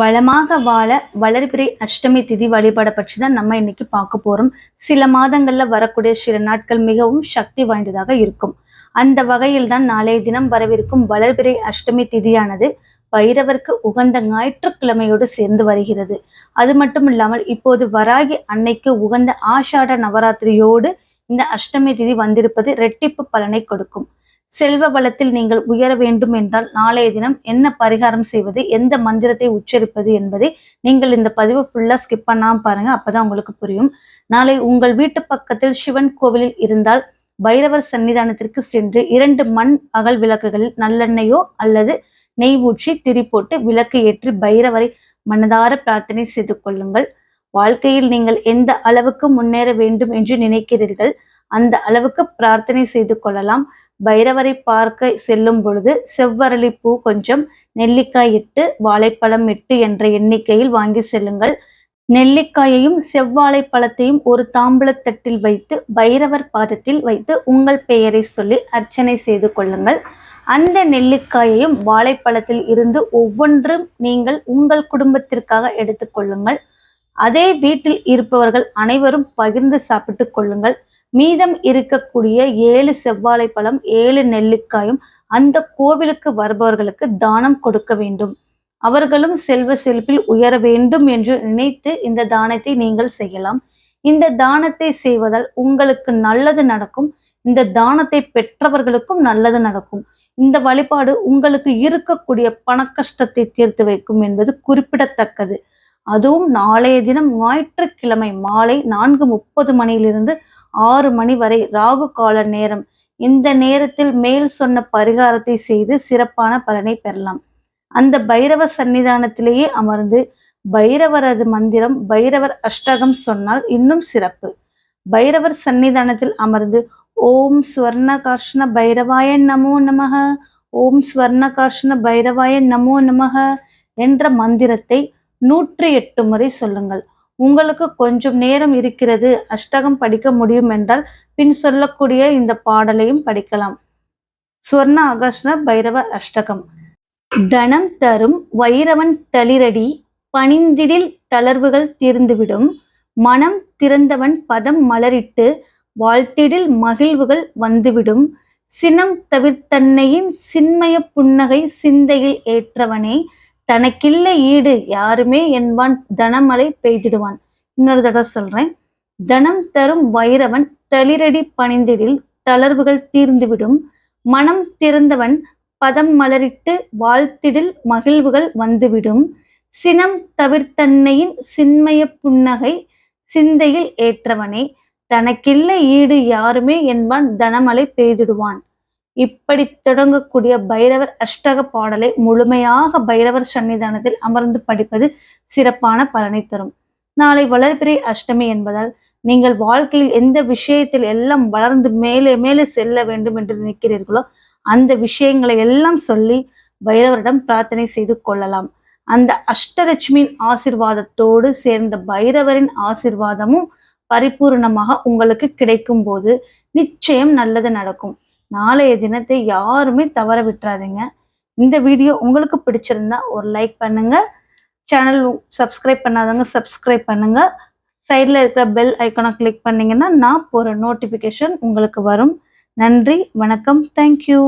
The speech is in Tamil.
வளமாக வாழ வளர்பிறை அஷ்டமி திதி வழிபாட பற்றி தான் நம்ம இன்னைக்கு பார்க்க போறோம். சில மாதங்கள்ல வரக்கூடிய சில நாட்கள் மிகவும் சக்தி வாய்ந்ததாக இருக்கும். அந்த வகையில் தான் நாளைய தினம் வரவிருக்கும் வளர்பிறை அஷ்டமி திதியானது பைரவருக்கு உகந்த ஞாயிற்றுக்கிழமையோடு சேர்ந்து வருகிறது. அது மட்டும் இல்லாமல் இப்போது வராகி அன்னைக்கு உகந்த ஆஷாட நவராத்திரியோடு இந்த அஷ்டமி திதி வந்திருப்பது ரெட்டிப்பு பலனை கொடுக்கும். செல்வ வளத்தில் நீங்கள் உயர வேண்டும் என்றால் நாளைய தினம் என்ன பரிகாரம் செய்வது எந்த மந்திரத்தை உச்சரிப்பது என்பதை நீங்கள் இந்த பதிவு ஃபுல்லா ஸ்கிப் பண்ணாமல் பாருங்க அப்பதான் உங்களுக்கு புரியும். நாளை உங்கள் வீட்டு பக்கத்தில் சிவன் கோவிலில் இருந்தால் பைரவர் சன்னிதானத்திற்கு சென்று இரண்டு மண் அகல் விளக்குகளில் நல்லெண்ணெயோ அல்லது நெய் ஊற்றி திரி போட்டு விளக்கு ஏற்றி பைரவரை மனதார பிரார்த்தனை செய்து கொள்ளுங்கள். வாழ்க்கையில் நீங்கள் எந்த அளவுக்கு முன்னேற வேண்டும் என்று நினைக்கிறீர்கள் அந்த அளவுக்கு பிரார்த்தனை செய்து கொள்ளலாம். பைரவரை பார்க்க செல்லும் பொழுது செவ்வரளி பூ கொஞ்சம் நெல்லிக்காய் இட்டு வாழைப்பழம் இட்டு என்ற எண்ணிக்கையில் வாங்கி செல்லுங்கள். நெல்லிக்காயையும் செவ்வாழைப்பழத்தையும் ஒரு தாம்பூலத்தட்டில் வைத்து பைரவர் பாதத்தில் வைத்து உங்கள் பெயரை சொல்லி அர்ச்சனை செய்து கொள்ளுங்கள். அந்த நெல்லிக்காயையும் வாழைப்பழத்தில் இருந்து ஒவ்வொன்றும் நீங்கள் உங்கள் குடும்பத்திற்காக எடுத்துக்கொள்ளுங்கள் அதே வீட்டில் இருப்பவர்கள் அனைவரும் பகிர்ந்து சாப்பிட்டு கொள்ளுங்கள். மீதம் இருக்கக்கூடிய ஏழு செவ்வாழை பழம் ஏழு நெல்லிக்காயும் அந்த கோவிலுக்கு வருபவர்களுக்கு தானம் கொடுக்க வேண்டும். அவர்களும் செல்வ செழிப்பில் உயர வேண்டும் என்று நினைத்து இந்த தானத்தை நீங்கள் செய்யலாம். இந்த தானத்தை செய்வதால் உங்களுக்கு நல்லது நடக்கும். இந்த தானத்தை பெற்றவர்களுக்கும் நல்லது நடக்கும். இந்த வழிபாடு உங்களுக்கு இருக்கக்கூடிய பண கஷ்டத்தை தீர்த்து வைக்கும் என்பது குறிப்பிடத்தக்கது. அதுவும் நாளைய தினம் ஞாயிற்றுக்கிழமை மாலை நான்கு முப்பது மணியிலிருந்து ஆறு மணி வரை ராகு கால நேரம். இந்த நேரத்தில் மேல் சொன்ன பரிகாரத்தை செய்து சிறப்பான பலனை பெறலாம். அந்த பைரவ சன்னிதானத்திலேயே அமர்ந்து பைரவரது மந்திரம் பைரவர் அஷ்டகம் சொன்னால் இன்னும் சிறப்பு. பைரவர் சன்னிதானத்தில் அமர்ந்து ஓம் ஸ்வர்ணகாஷ்ண பைரவாய நமோ நமக ஓம் ஸ்வர்ணகாஷ்ண பைரவாய நமோ நமக என்ற மந்திரத்தை நூற்றி எட்டு முறை சொல்லுங்கள். உங்களுக்கு கொஞ்சம் நேரம் இருக்கிறது அஷ்டகம் படிக்க முடியும் என்றால் பின் சொல்லக்கூடிய இந்த பாடலையும் படிக்கலாம். சொர்ண ஆகர்ஷ்ண பைரவ அஷ்டகம். தனம் தரும் வைரவன் தளிரடி பணிந்திடில் தளர்வுகள் தீர்ந்துவிடும். மனம் திறந்தவன் பதம் மலரிட்டு வாழ்த்திடில் மகிழ்வுகள் வந்துவிடும். சினம் தவிர்த்தன்னையின் சின்மய புன்னகை சிந்தையில் ஏற்றவனே தனக்கில்ல ஈடு யாருமே என்பான் தனமலை பெய்திடுவான். இன்னொரு தடவை சொல்றேன். தனம் தரும் வைரவன் தளிரடி பணிந்திடில் தளர்வுகள் தீர்ந்துவிடும். மனம் திறந்தவன் பதம் மலரிட்டு வாழ்த்திடில் மகிழ்வுகள் வந்துவிடும். சினம் தவிர்த்தன்னையின் சின்மய புன்னகை சிந்தையில் ஏற்றவனே. தனக்கில்ல ஈடு யாருமே என்பான் தனமலை பெய்திடுவான். இப்படி தொடங்கக்கூடிய பைரவர் அஷ்டக பாடலை முழுமையாக பைரவர் சன்னிதானத்தில் அமர்ந்து படிப்பது சிறப்பான பலனை தரும். நாளை வளர்பிறை அஷ்டமி என்பதால் நீங்கள் வாழ்க்கையில் எந்த விஷயத்தில் எல்லாம் வளர்ந்து மேலே மேலே செல்ல வேண்டும் என்று நினைக்கிறீர்களோ அந்த விஷயங்களை எல்லாம் சொல்லி பைரவரிடம் பிரார்த்தனை செய்து கொள்ளலாம். அந்த அஷ்டலட்சுமியின் ஆசிர்வாதத்தோடு சேர்ந்த பைரவரின் ஆசிர்வாதமும் பரிபூர்ணமாக உங்களுக்கு கிடைக்கும் போது நிச்சயம் நல்லது நடக்கும். நாளைய தினத்தை யாருமே தவற விட்டுறாதீங்க. இந்த வீடியோ உங்களுக்கு பிடிச்சிருந்தா ஒரு லைக் பண்ணுங்க. சேனல் சப்ஸ்கிரைப் பண்ணாதவங்க சப்ஸ்கிரைப் பண்ணுங்க. சைடில் இருக்கிற பெல் ஐக்கனை கிளிக் பண்ணிங்கன்னா நான் போகிற நோட்டிஃபிகேஷன் உங்களுக்கு வரும். நன்றி வணக்கம். தேங்க்யூ